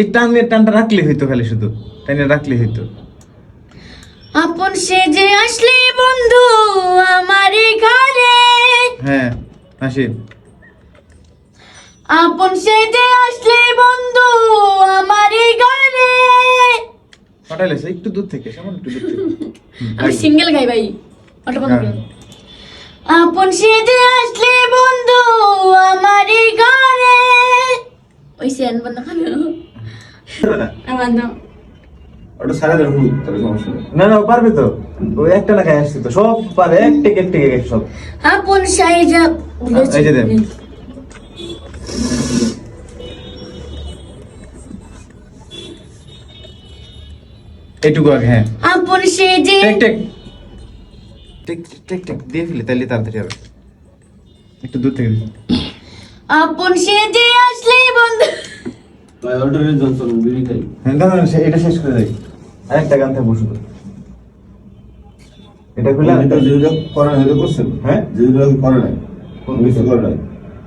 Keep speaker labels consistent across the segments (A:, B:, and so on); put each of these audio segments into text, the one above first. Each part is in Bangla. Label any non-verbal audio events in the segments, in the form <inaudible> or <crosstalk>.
A: এই টানের টানটা রাখলে হইতো খালি শুধু টানে রাখলে হইতো।
B: আপন সে যে আসলে বন্ধু আমার ঘরে।
A: হ্যাঁ আসি
B: আপন সে যে আসলে বন্ধু আমার ঘরে।
A: পাঠাইলেছে একটু দূর থেকে সামান্য একটু দূর থেকে। <laughs>
B: আমি সিঙ্গেল গাই ভাই ওটা বন্ধ
A: হ্যাঁ।
B: আপন সে যে আসলে বন্ধু আমার ঘরে। ওই সেন বন্ধ করো। বন্ধ
C: ওটা সারা দেড় হুক তাহলে সমস্যা
A: না না পারবে তো। ওই একটা না আসছে তো সব পারে এক টেকে টেকে গেছে সব।
B: আপন সাইজা
A: এই যে দেন। এইটুকু আগে হ্যাঁ।
B: আপন সে যে
A: take take. Take take take দিয়ে ফেলে তাহলে তাড়াতাড়ি হবে। একটু দূর থেকে।
B: আপন সে যে আসলে বন্ধু।
C: ভাই অর্ডারের জনসন বিড়ি খাই।
A: হ্যাঁ দাঁড়ান সে- এটা শেষ করে যাই আরেকটা গান থাকব শুধু এটা খুলে
C: এটা যেগুলো করে এটা করছেন।
A: হ্যাঁ?
C: যেগুলো করে নাই। কোন কিছু করে নাই।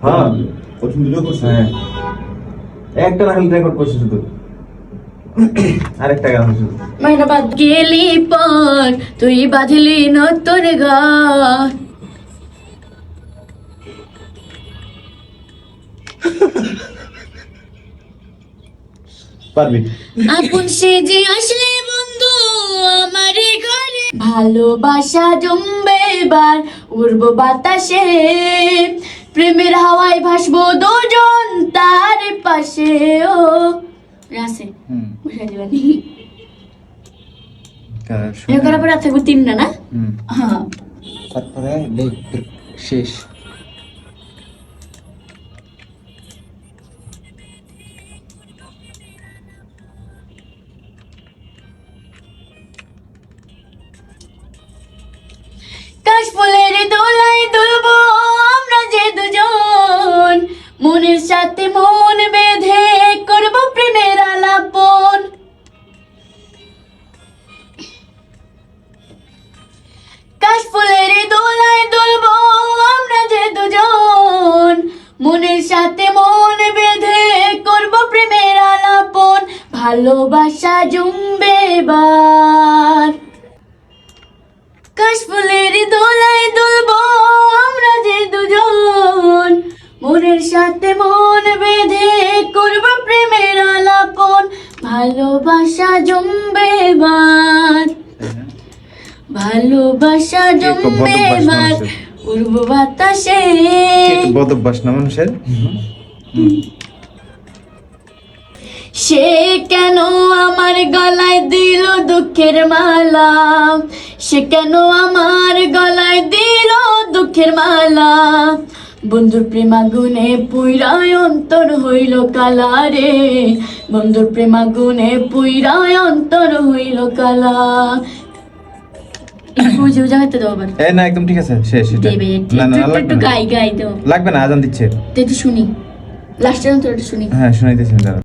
A: হ্যাঁ।
C: প্রথম ভিডিও করছেন।
A: হ্যাঁ। একটা না খালি রেকর্ড করছে শুধু। আরেকটা গান শুধু।
B: মাইনা বাদ গেলি পর তুই বাঁধলি নতুন ঘর।
A: পারবি?
B: আপন সে যে আসলে বন্ধু আমার ঘরে। ভালোবাসা জমবে এবার উড়ব বাতাসে। প্রেমের হাওয়ায় ভাসবো দুজন তার পাশে। ও রাসে বুঝা দিবানি এ করার পরে আর থাকব তিনটা না হ্যাঁ।
A: তারপরে শেষ।
B: কাশ ফুলের দোলায় দুলবো আমরা যে দুজন। মনের সাথে মন বেঁধে করব প্রেমের আলাপন। কাশ ফুলের দোলায় দুলবো আমরা যে দুজন। মনের সাথে মন বেঁধে করব প্রেমের আলাপন। ভালোবাসা জমবে এবার। কাশফুলের দোলায় দুলবো আমরা যে দুজন। মনের সাথে মন বেঁধে করব প্রেমের আলাপন ভালোবাসা জমবে এবার। ভালোবাসা জমবে উড়ব বাতাসে।
A: বদ অভ্যাস না মানুষের
B: সে কেন আমার গলায় দিল দুঃখের মালা? সে কেন আমার গলায় দিল দুঃখের মালা? বন্ধুর প্রেমাগুনে পুইরায় অন্তর হইল কালা রে বন্ধুর প্রেমাগুনে পুইরায় অন্তর হইল কালা।
A: এ না একদম ঠিক আছে শেষ না না
B: একটু
A: লাগবে না।
B: গাই
A: লাগবে না আজান দিচ্ছে।
B: শুনি। লাস্টের অন্তর শুনি।
A: হ্যাঁ শোনাইতেছি দাঁড়া